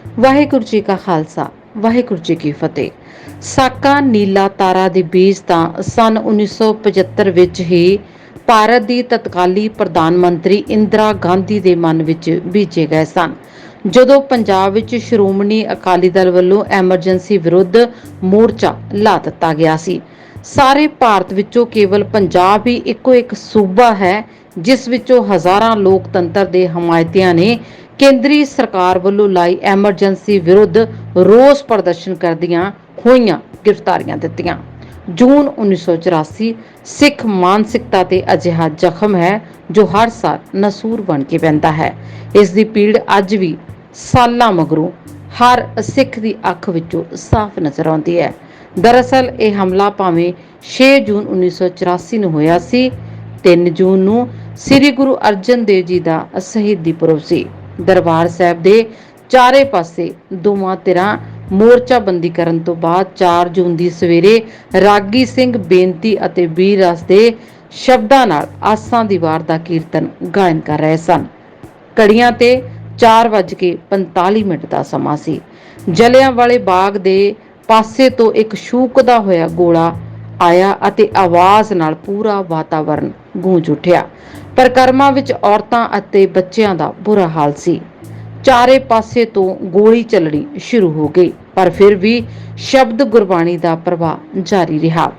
ਵਾਹਿਗੁਰੂ ਜੀ ਕਾ ਖਾਲਸਾ, ਵਾਹਿਗੁਰੂ ਜੀ ਕੀ ਫਤਿਹ। ਸਾਕਾ ਨੀਲਾ ਤਾਰਾ ਦੇ ਬੀਜ ਤਾਂ ਸਨ 1975 ਵਿੱਚ ਹੀ ਭਾਰਤ ਦੀ ਤਤਕਾਲੀ ਪ੍ਰਧਾਨ ਮੰਤਰੀ ਇੰਦਰਾ ਗਾਂਧੀ ਦੇ ਮਨ ਵਿੱਚ ਬੀਜੇ ਗਏ ਸਨ। ਜਦੋਂ ਪੰਜਾਬ ਵਿੱਚ ਸ਼੍ਰੋਮਣੀ ਅਕਾਲੀ ਦਲ ਵੱਲੋਂ ਐਮਰਜੈਂਸੀ ਵਿਰੁੱਧ ਮੋਰਚਾ ਲਾ ਦਿੱਤਾ ਗਿਆ ਸੀ, ਸਾਰੇ ਭਾਰਤ ਵਿੱਚੋਂ ਕੇਵਲ ਪੰਜਾਬ ਹੀ ਇੱਕੋ ਇੱਕ ਸੂਬਾ ਹੈ, ਜਿਸ ਵਿੱਚੋਂ ਹਜ਼ਾਰਾਂ ਲੋਕਤੰਤਰ ਦੇ ਹਮਾਇਤੀਆਂ ਨੇ ਕੇਂਦਰੀ ਸਰਕਾਰ ਵੱਲੋਂ ਲਾਈ ਐਮਰਜੈਂਸੀ ਵਿਰੁੱਧ ਰੋਸ ਪ੍ਰਦਰਸ਼ਨ ਕਰਦੀਆਂ ਹੋਈਆਂ ਗ੍ਰਿਫਤਾਰੀਆਂ ਦਿੱਤੀਆਂ। ਜੂਨ 1984 ਸਿੱਖ ਮਾਨਸਿਕਤਾ ਤੇ ਅਜਿਹਾ ਜ਼ਖਮ ਹੈ ਜੋ ਹਰ ਸਾਲ ਨਸੂਰ ਬਣ ਕੇ ਪੈਂਦਾ ਹੈ। ਇਸ ਦੀ ਪੀੜ ਅੱਜ ਵੀ ਸਾਲਾਂ ਮਗਰੋਂ ਹਰ ਸਿੱਖ ਦੀ ਅੱਖ ਵਿੱਚੋਂ ਸਾਫ਼ ਨਜ਼ਰ ਆਉਂਦੀ ਹੈ। ਦਰਅਸਲ ਇਹ ਹਮਲਾ ਭਾਵੇਂ 6 ਜੂਨ 1984 ਨੂੰ ਹੋਇਆ ਸੀ 3 ਜੂਨ ਨੂੰ ਸ੍ਰੀ ਗੁਰੂ ਅਰਜਨ ਦੇਵ ਜੀ ਦਾ ਸ਼ਹੀਦੀ ਪੁਰਬ ਸੀ। ਦਰਬਾਰ ਸਾਹਿਬ ਦੇ ਚਾਰੇ ਪਾਸੇ ਦੋਵਾਂ ਧਿਰਾਂ ਮੋਰਚਾਬੰਦੀ ਕਰਨ ਤੋਂ ਬਾਅਦ 4 ਜੂਨ ਦੀ ਸਵੇਰੇ ਰਾਗੀ ਸਿੰਘ ਬੇਨਤੀ ਅਤੇ ਵੀਰ ਰਸ ਦੇ ਸ਼ਬਦਾਂ ਨਾਲ ਆਸਾਂ ਦੀ ਵਾਰ ਦਾ ਕੀਰਤਨ ਗਾਇਨ ਕਰ ਰਹੇ ਸਨ। ਕੜੀਆਂ ਤੇ 4:45 ਮਿੰਟ ਦਾ ਸਮਾਂ ਸੀ। ਜਲਿਆਂ ਵਾਲੇ ਬਾਗ ਦੇ ਪਾਸੇ ਤੋਂ ਇੱਕ ਸ਼ੂਕਦਾ ਹੋਇਆ ਗੋਲਾ ਆਇਆ ਅਤੇ ਆਵਾਜ਼ ਨਾਲ ਪੂਰਾ ਵਾਤਾਵਰਣ ਗੂੰਜ ਉੱਠਿਆ। ਪ੍ਰਕਰਮਾਂ ਵਿੱਚ ਔਰਤਾਂ ਅਤੇ ਬੱਚਿਆਂ ਦਾ ਬੁਰਾ ਹਾਲ ਸੀ। ਚਾਰੇ ਪਾਸੇ ਤੋਂ ਗੋਲੀ ਚੱਲਣੀ ਸ਼ੁਰੂ ਹੋ ਗਈ, ਪਰ ਫਿਰ ਵੀ ਸ਼ਬਦ ਗੁਰਬਾਣੀ ਦਾ ਪ੍ਰਵਾਹ ਜਾਰੀ ਰਿਹਾ।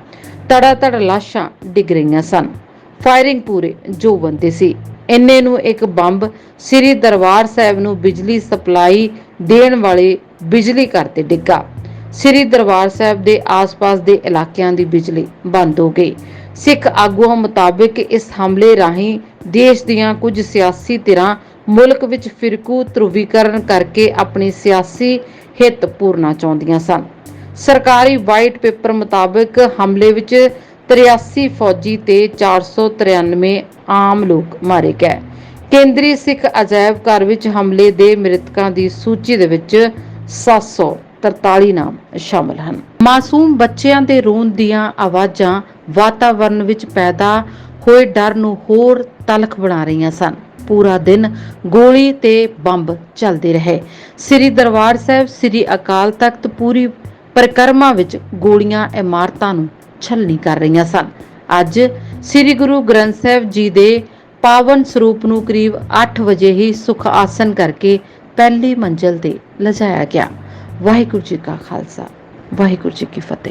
ਤੜਾ ਤੜ ਲਾਸ਼ਾਂ ਡਿੱਗ ਰਹੀਆਂ ਸਨ। ਫਾਇਰਿੰਗ ਪੂਰੇ ਜੋ ਬੰਦੇ ਸੀ। ਇੰਨੇ ਨੂੰ ਇੱਕ ਬੰਬ ਸ੍ਰੀ ਦਰਬਾਰ ਸਾਹਿਬ ਨੂੰ ਬਿਜਲੀ ਸਪਲਾਈ ਦੇਣ ਵਾਲੇ ਬਿਜਲੀ ਘਰ ਤੇ ਡਿੱਗਾ। ਸ੍ਰੀ ਦਰਬਾਰ ਸਾਹਿਬ ਦੇ ਆਸ-ਪਾਸ ਦੇ ਇਲਾਕਿਆਂ ਦੀ ਬਿਜਲੀ ਬੰਦ ਹੋ ਗਈ। ਸਿੱਖ ਆਗੂਆਂ ਮੁਤਾਬਕ ਇਸ ਹਮਲੇ ਰਾਹੀਂ ਦੇਸ਼ ਦੀਆਂ ਕੁਝ ਸਿਆਸੀ ਧਿਰਾਂ ਮੁਲਕ ਵਿੱਚ ਫਿਰਕੂ ਧਰੁਵੀਕਰਨ ਕਰਕੇ ਆਪਣੀ ਸਿਆਸੀ ਹਿੱਤ ਪੂਰਨਾ ਚਾਹੁੰਦੀਆਂ ਸਨ। ਸਰਕਾਰੀ ਵਾਈਟ ਪੇਪਰ ਮੁਤਾਬਕ ਹਮਲੇ ਵਿੱਚ 83 ਫੌਜੀ ਤੇ 493 ਆਮ ਲੋਕ ਮਾਰੇ ਗਏ। ਕੇਂਦਰੀ ਸਿੱਖ ਅਜਾਇਬ ਘਰ ਵਿੱਚ ਹਮਲੇ ਦੇ ਮ੍ਰਿਤਕਾਂ ਦੀ ਸੂਚੀ ਦੇ ਵਿੱਚ 743 ਨਾਮ ਸ਼ਾਮਲ ਹਨ। ਮਾਸੂਮ ਬੱਚਿਆਂ ਦੇ ਰੋਣ ਦੀਆਂ ਆਵਾਜ਼ਾਂ ਵਾਤਾਵਰਣ ਵਿੱਚ ਪੈਦਾ ਹੋਏ ਡਰ ਨੂੰ ਹੋਰ ਤਲਖ ਬਣਾ ਰਹੀਆਂ ਸਨ। ਪੂਰਾ ਦਿਨ ਗੋਲੀ ਤੇ ਬੰਬ ਚੱਲਦੇ ਰਹੇ। ਸ੍ਰੀ ਦਰਬਾਰ ਸਾਹਿਬ, ਸ੍ਰੀ ਅਕਾਲ ਤਖਤ ਪੂਰੀ ਪ੍ਰਕਰਮਾਂ ਵਿੱਚ ਗੋਲੀਆਂ, ਇਮਾਰਤਾਂ ਨੂੰ ਛਲਣੀ ਕਰ ਰਹੀਆਂ ਸਨ। ਅੱਜ ਸ੍ਰੀ ਗੁਰੂ ਗ੍ਰੰਥ ਸਾਹਿਬ ਜੀ ਦੇ ਪਾਵਨ ਸਰੂਪ ਨੂੰ ਕਰੀਬ 8 ਵਜੇ ਹੀ ਸੁਖ ਆਸਨ ਕਰਕੇ ਪਹਿਲੀ ਮੰਜ਼ਲ ਤੇ ਲਿਜਾਇਆ ਗਿਆ। ਵਾਹਿਗੁਰੂ ਜੀ ਕਾ ਖਾਲਸਾ, ਵਾਹਿਗੁਰੂ ਜੀ ਕੀ ਫਤਿਹ।